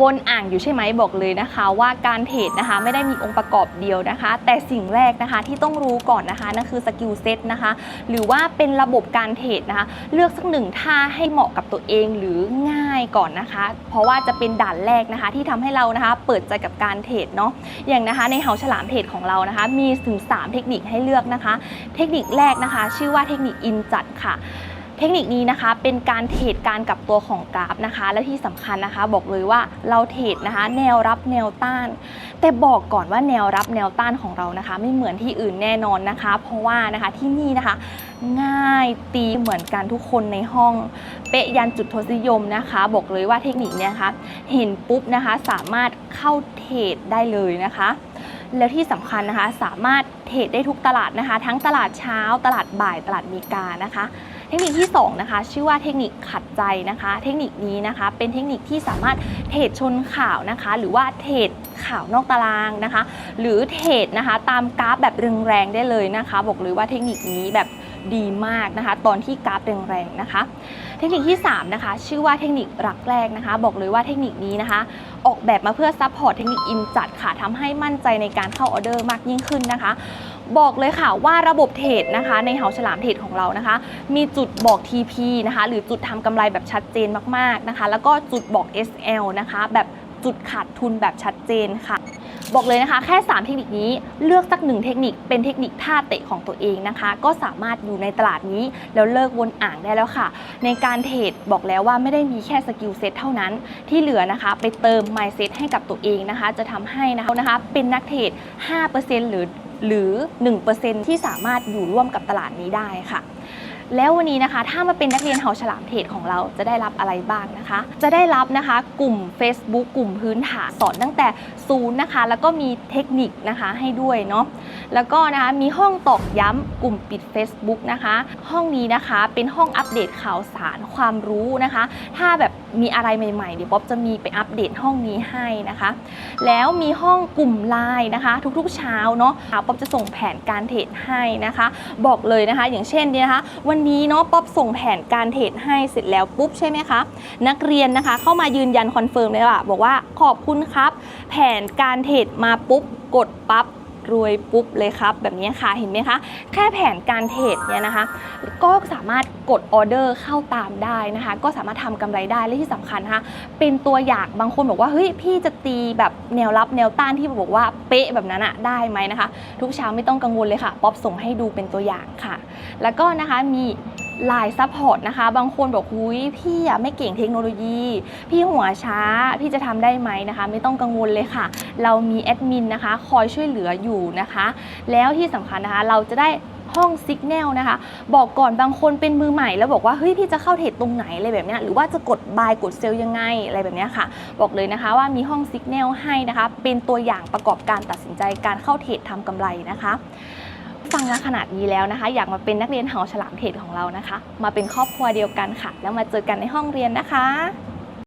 วนอ่างอยู่ใช่ไหมบอกเลยนะคะ ว่าการเทรดนะคะไม่ได้มีองค์ประกอบเดียวนะคะ แต่สิ่งแรกนะคะที่ต้องรู้ก่อนนะคะนั่นคือสกิลเซ็ตนะคะ หรือว่าเป็นระบบการเทรดนะคะ เลือกสักหนึ่งท่าให้เหมาะกับตัวเองหรือง่ายก่อนนะคะ เพราะว่าจะเป็นด่านแรกนะคะ ที่ทำให้เรานะคะ เปิดใจกับการเทรดเนาะอย่างนะคะในเฮาฉลามเทรดของเรานะคะ มีถึง 3 เทคนิคให้เลือกนะคะ เทคนิคแรกนะคะ ชื่อว่าเทคนิคอินจัดค่ะ เทคนิคนี้นะคะเป็นการเทรดการกลับตัวของกราฟนะคะ และที่สำคัญนะคะ บอกเลยว่าเราเทรดนะคะ แนวรับแนวต้าน แต่บอกก่อนว่าแนวรับแนวต้านของเรานะคะ ไม่เหมือนที่อื่นแน่นอนนะคะ เพราะว่านะคะที่นี่นะคะ ง่ายตีเหมือนกันทุกคนในห้อง เป๊ะยันจุดทศนิยมนะคะ บอกเลยว่าเทคนิคนี้นะคะ เห็นปุ๊บนะคะสามารถเข้าเทรดได้เลยนะคะ แล้วที่สำคัญนะคะ สามารถเทรดได้ทุกตลาดนะคะ ทั้งตลาดเช้า ตลาดบ่าย ตลาดมีกานะคะ เทคนิคที่สองนะคะชื่อว่าเทคนิคขัดใจนะคะ เทคนิคนี้นะคะ เป็นเทคนิคที่สามารถเทรดชนข่าวนะคะ หรือว่าเทรดข่าวนอกตารางนะคะ หรือเทรดนะคะ ตามกราฟแบบแรงๆได้เลยนะคะ บอกเลยว่าเทคนิคนี้แบบ ดีมากนะคะ ตอนที่กราฟแรงๆนะคะ เทคนิคที่3นะคะชื่อว่าเทคนิครักแรกนะคะ บอกเลยว่าเทคนิคนี้นะคะ ออกแบบมาเพื่อซัพพอร์ตเทคนิคอินจัดค่ะทำให้มั่นใจในการเข้าออเดอร์มากยิ่งขึ้นนะคะบอกเลยค่ะว่าระบบเทรดนะคะ ในเหาฉลามเทรดของเรานะคะ มีจุดบอก TP นะคะ หรือจุดทำกำไรแบบชัดเจนมากๆนะคะ แล้วก็จุดบอก SL นะคะ แบบ จุดขาดทุนแบบชัดเจนค่ะ บอกเลยนะคะ แค่ 3 เทคนิคนี้เลือกสักหนึ่งเทคนิคเป็นเทคนิคท่าเตะของตัวเองนะคะ ก็สามารถอยู่ในตลาดนี้แล้วเลิกวนอ่างได้แล้วค่ะ ในการเทรดบอกแล้วว่าไม่ได้มีแค่สกิลเซ็ตเท่านั้น ที่เหลือนะคะไปเติม mindset ให้กับตัวเองนะคะ จะทำให้นะคะนะคะเป็นนักเทรด 5%หรือหรือ 1%ที่สามารถอยู่ร่วมกับตลาดนี้ได้ค่ะ แล้ววันนี้นะคะถ้ามาเป็นนักเรียนเฮาฉลามเทรดของเราจะได้รับอะไรบ้างนะคะ จะได้รับนะคะกลุ่ม Facebook กลุ่มพื้นฐานสอนตั้งแต่ศูนย์นะคะ แล้วก็มีเทคนิคนะคะให้ด้วยเนาะแล้วก็นะคะมีห้องตอกย้ำกลุ่มปิด Facebook นะคะ ห้องนี้นะคะเป็นห้องอัปเดตข่าวสารความรู้นะคะ ถ้าแบบ มีอะไรใหม่ๆเดี๋ยวป๊อบจะมีไปอัปเดตห้องนี้ให้นะคะ แล้วมีห้องกลุ่มไลน์นะคะ ทุกๆเช้าเนาะป๊อบจะส่งแผนการเทรดให้นะคะ บอกเลยนะคะ อย่างเช่นเนี่ยนะคะ วันนี้เนาะป๊อบส่งแผนการเทรดให้เสร็จแล้วปุ๊บใช่ไหมคะนักเรียนนะคะ เข้ามายืนยันคอนเฟิร์มเลยว่าบอกว่าขอบคุณครับ แผนการเทรดมาปุ๊บกดปั๊บ รวยปุ๊บเลยครับ แบบนี้ค่ะเห็นไหมคะ แค่แผนการเทรดเนี่ยนะคะ ก็สามารถกดออเดอร์เข้าตามได้นะคะ ก็สามารถทำกำไรได้และที่สำคัญนะคะเป็นตัวอย่างบางคนบอกว่าเฮ้ยพี่จะตีแบบแนวรับแนวต้านที่บอกว่าเป๊ะแบบนั้นอะได้ไหมนะคะ ทุกเช้าไม่ต้องกังวลเลยค่ะ ป๊อปส่งให้ดูเป็นตัวอย่างค่ะ แล้วก็นะคะมี ไลน์ซัพพอร์ตนะคะ บางคนบอกหุยพี่อะไม่เก่งเทคโนโลยี พี่หัวช้า พี่จะทำได้ไหมนะคะ ไม่ต้องกังวลเลยค่ะ เรามีแอดมินนะคะ คอยช่วยเหลืออยู่นะคะ แล้วที่สำคัญนะคะ เราจะได้ห้องซิกแนลนะคะ บอกก่อนบางคนเป็นมือใหม่แล้วบอกว่า เฮ้ย พี่จะเข้าเทรดตรงไหนอะไรแบบนี้หรือว่าจะกดบายกดเซลยังไงอะไรแบบนี้ค่ะ บอกเลยนะคะว่ามีห้องซิกแนลให้นะคะ เป็นตัวอย่างประกอบการตัดสินใจการเข้าเทรดทำกำไรนะคะ ฟังมาขนาดนี้แล้วนะคะ อยากมาเป็นนักเรียนหอฉลามเทรดของเรานะคะ มาเป็นครอบครัวเดียวกันค่ะ แล้วมาเจอกันในห้องเรียนนะคะ